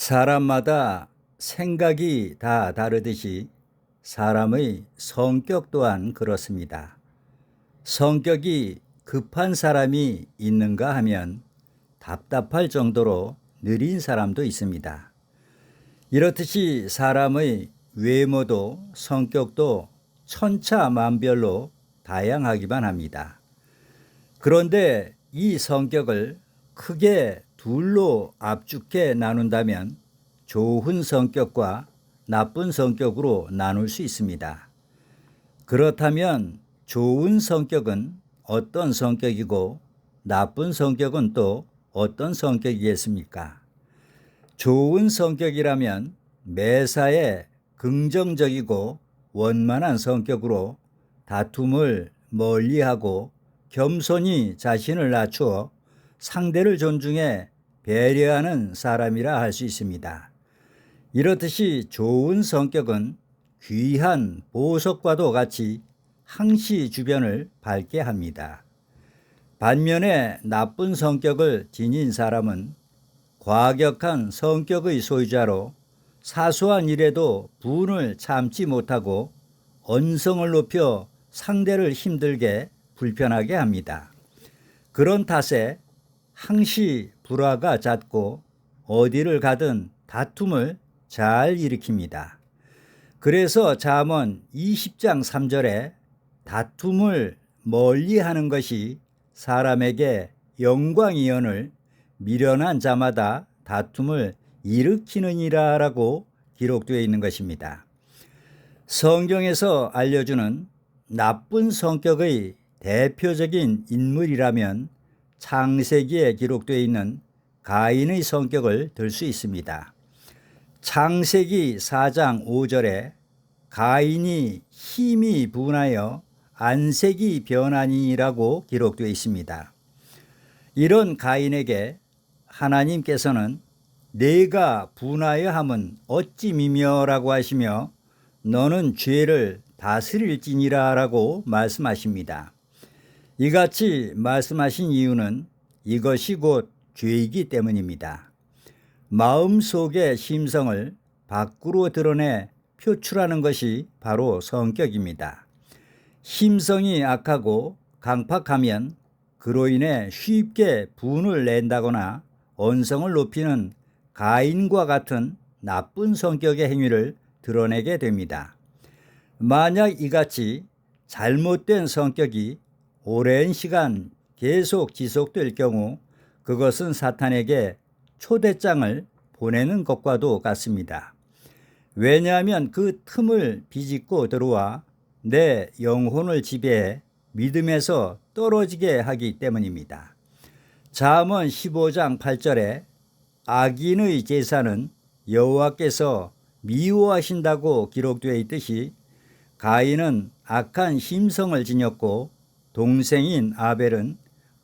사람마다 생각이 다 다르듯이 사람의 성격 또한 그렇습니다. 성격이 급한 사람이 있는가 하면 답답할 정도로 느린 사람도 있습니다. 이렇듯이 사람의 외모도 성격도 천차만별로 다양하기만 합니다. 그런데 이 성격을 크게 둘로 압축해 나눈다면 좋은 성격과 나쁜 성격으로 나눌 수 있습니다. 그렇다면 좋은 성격은 어떤 성격이고 나쁜 성격은 또 어떤 성격이겠습니까? 좋은 성격이라면 매사에 긍정적이고 원만한 성격으로 다툼을 멀리하고 겸손히 자신을 낮추어 상대를 존중해 배려하는 사람이라 할 수 있습니다. 이렇듯이 좋은 성격은 귀한 보석과도 같이 항시 주변을 밝게 합니다. 반면에 나쁜 성격을 지닌 사람은 과격한 성격의 소유자로 사소한 일에도 분을 참지 못하고 언성을 높여 상대를 힘들게 불편하게 합니다. 그런 탓에 항시 불화가 잦고 어디를 가든 다툼을 잘 일으킵니다. 그래서 잠언 20장 3절에 다툼을 멀리 하는 것이 사람에게 영광이언을 미련한 자마다 다툼을 일으키느니라라고 기록되어 있는 것입니다. 성경에서 알려주는 나쁜 성격의 대표적인 인물이라면 창세기에 기록되어 있는 가인의 성격을 들 수 있습니다. 창세기 4장 5절에 가인이 힘이 분하여 안색이 변하니라고 기록되어 있습니다. 이런 가인에게 하나님께서는 내가 분하여 함은 어찌 미며라고 하시며 너는 죄를 다스릴지니라라고 말씀하십니다. 이같이 말씀하신 이유는 이것이 곧 죄이기 때문입니다. 마음 속의 심성을 밖으로 드러내 표출하는 것이 바로 성격입니다. 심성이 악하고 강팍하면 그로 인해 쉽게 분을 낸다거나 언성을 높이는 가인과 같은 나쁜 성격의 행위를 드러내게 됩니다. 만약 이같이 잘못된 성격이 오랜 시간 계속 지속될 경우 그것은 사탄에게 초대장을 보내는 것과도 같습니다. 왜냐하면 그 틈을 비집고 들어와 내 영혼을 지배해 믿음에서 떨어지게 하기 때문입니다. 잠언 15장 8절에 악인의 제사는 여호와께서 미워하신다고 기록되어 있듯이 가인은 악한 심성을 지녔고 동생인 아벨은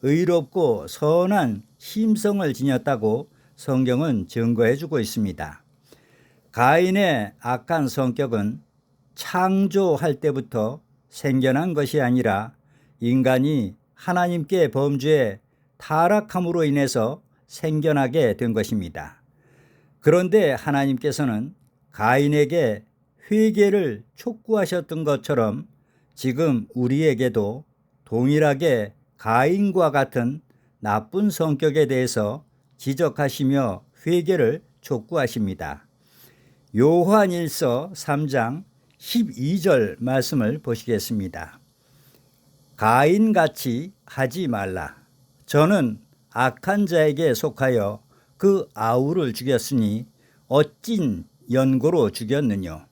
의롭고 선한 심성을 지녔다고 성경은 증거해 주고 있습니다. 가인의 악한 성격은 창조할 때부터 생겨난 것이 아니라 인간이 하나님께 범죄에 타락함으로 인해서 생겨나게 된 것입니다. 그런데 하나님께서는 가인에게 회개를 촉구하셨던 것처럼 지금 우리에게도 동일하게 가인과 같은 나쁜 성격에 대해서 지적하시며 회개를 촉구하십니다. 요한일서 3장 12절 말씀을 보시겠습니다. 가인같이 하지 말라. 저는 악한 자에게 속하여 그 아우를 죽였으니 어찐 연고로 죽였느냐.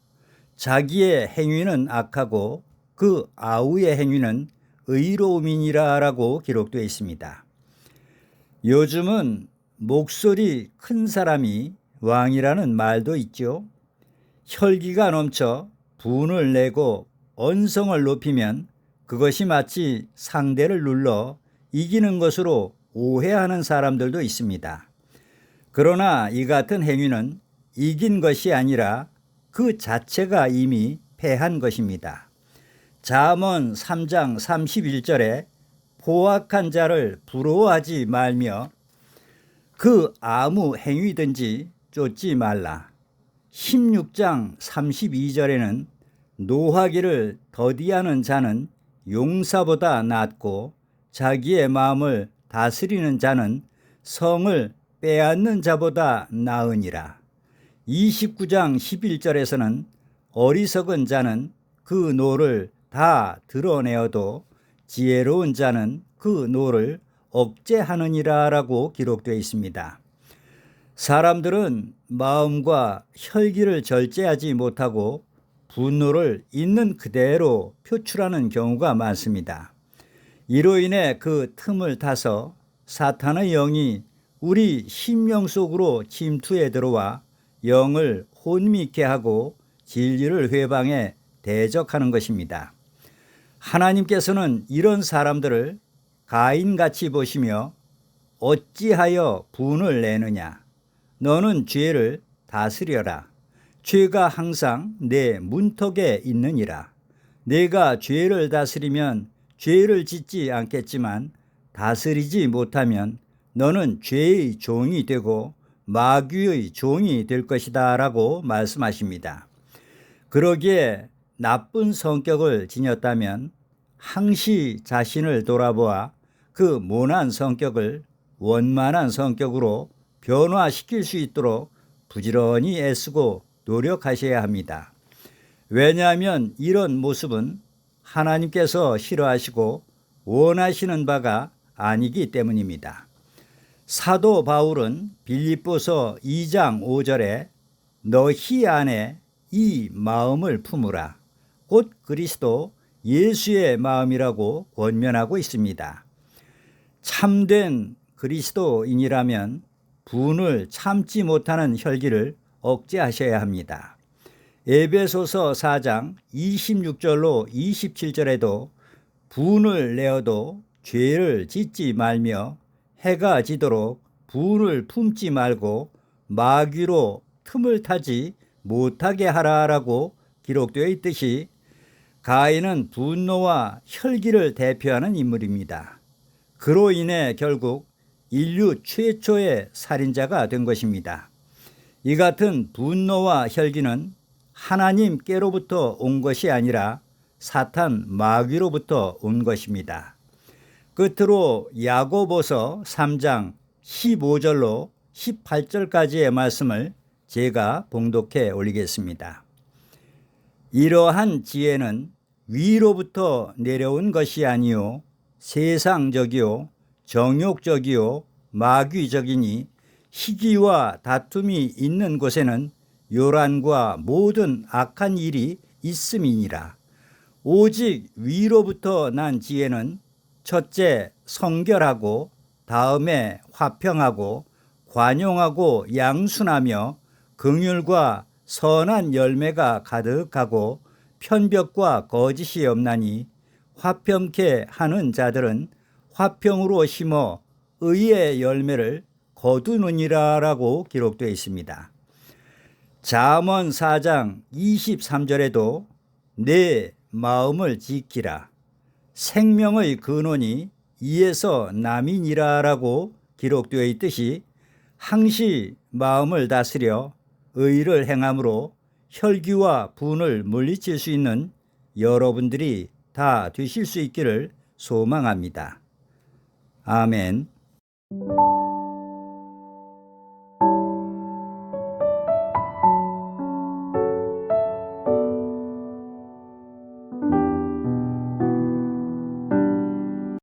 자기의 행위는 악하고 그 아우의 행위는 의로움이니라라고 기록되어 있습니다. 요즘은 목소리 큰 사람이 왕이라는 말도 있죠. 혈기가 넘쳐 분을 내고 언성을 높이면 그것이 마치 상대를 눌러 이기는 것으로 오해하는 사람들도 있습니다. 그러나 이 같은 행위는 이긴 것이 아니라 그 자체가 이미 패한 것입니다. 잠언 3장 31절에 포악한 자를 부러워하지 말며 그 아무 행위든지 쫓지 말라. 16장 32절에는 노하기를 더디하는 자는 용사보다 낫고 자기의 마음을 다스리는 자는 성을 빼앗는 자보다 나으니라. 29장 11절에서는 어리석은 자는 그 노를 다 드러내어도 지혜로운 자는 그 노를 억제하느니라라고 기록되어 있습니다. 사람들은 마음과 혈기를 절제하지 못하고 분노를 있는 그대로 표출하는 경우가 많습니다. 이로 인해 그 틈을 타서 사탄의 영이 우리 심령 속으로 침투해 들어와 영을 혼미케 하고 진리를 회방해 대적하는 것입니다. 하나님께서는 이런 사람들을 가인같이 보시며 어찌하여 분을 내느냐? 너는 죄를 다스려라. 죄가 항상 내 문턱에 있느니라. 내가 죄를 다스리면 죄를 짓지 않겠지만 다스리지 못하면 너는 죄의 종이 되고 마귀의 종이 될 것이다 라고 말씀하십니다. 그러기에 나쁜 성격을 지녔다면 항시 자신을 돌아보아 그 모난 성격을 원만한 성격으로 변화시킬 수 있도록 부지런히 애쓰고 노력하셔야 합니다. 왜냐하면 이런 모습은 하나님께서 싫어하시고 원하시는 바가 아니기 때문입니다. 사도 바울은 빌립보서 2장 5절에 너희 안에 이 마음을 품으라. 곧 그리스도 예수의 마음이라고 권면하고 있습니다. 참된 그리스도인이라면 분을 참지 못하는 혈기를 억제하셔야 합니다. 에베소서 4장 26절로 27절에도 분을 내어도 죄를 짓지 말며 해가 지도록 분을 품지 말고 마귀로 틈을 타지 못하게 하라라고 기록되어 있듯이 가인은 분노와 혈기를 대표하는 인물입니다. 그로 인해 결국 인류 최초의 살인자가 된 것입니다. 이 같은 분노와 혈기는 하나님께로부터 온 것이 아니라 사탄 마귀로부터 온 것입니다. 끝으로 야고보서 3장 15절로 18절까지의 말씀을 제가 봉독해 올리겠습니다. 이러한 지혜는 위로부터 내려온 것이 아니요 세상적이요 정욕적이요 마귀적이니 희귀와 다툼이 있는 곳에는 요란과 모든 악한 일이 있음이니라. 오직 위로부터 난 지혜는 첫째 성결하고 다음에 화평하고 관용하고 양순하며 긍휼과 선한 열매가 가득하고 편벽과 거짓이 없나니 화평케 하는 자들은 화평으로 심어 의의 열매를 거두느니라라고 기록되어 있습니다. 잠언 4장 23절에도 내 마음을 지키라 생명의 근원이 이에서 남이니라라고 기록되어 있듯이 항시 마음을 다스려 의를 행함으로 혈기와 분을 물리칠 수 있는 여러분들이 다 되실 수 있기를 소망합니다. 아멘.